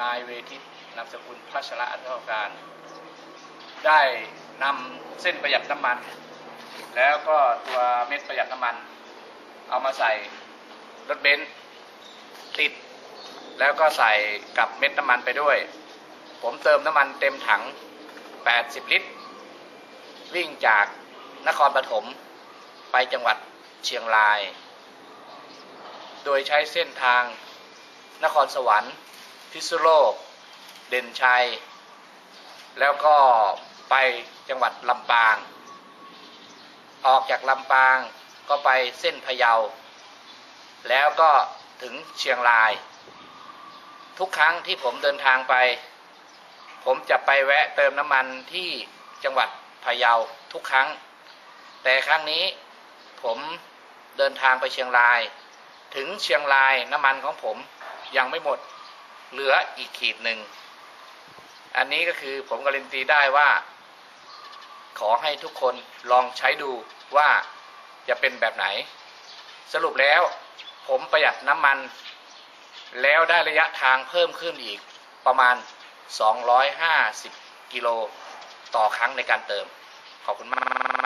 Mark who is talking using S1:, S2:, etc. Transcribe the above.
S1: นายเวทิตนามสกุลพัชระอันเท่าการ ได้นำเส้นประหยัดน้ำมัน แล้วก็ตัวเม็ดประหยัดน้ำมัน เอามาใส่รถเบนซ์ติด แล้วก็ใส่กับเม็ดน้ำมันไปด้วย ผมเติมน้ำมันเต็มถัง 80 ลิตร วิ่งจากนครปฐมไปจังหวัดเชียงราย โดยใช้เส้นทางนครสวรรค์ พิษณุโลก เด่นชัย แล้วก็ไปจังหวัดลำปาง ออกจากลำปางก็ไปเส้นพะเยา แล้วก็ถึงเชียงราย ทุกครั้งที่ผมเดินทางไป ผมจะไปแวะเติมน้ำมันที่จังหวัดพะเยาทุกครั้ง แต่ครั้งนี้ผมเดินทางไปเชียงราย ถึงเชียงรายน้ำมันของผมยังไม่หมด เหลืออีกขีดหนึ่ง อันนี้ก็คือผมการันตีได้ว่า ขอให้ทุกคนลองใช้ดูว่าจะเป็นแบบไหน สรุปแล้วผมประหยัดน้ำมัน แล้วได้ระยะทางเพิ่มขึ้นอีกประมาณ 250 กิโลต่อครั้งในการเติม ขอบคุณมาก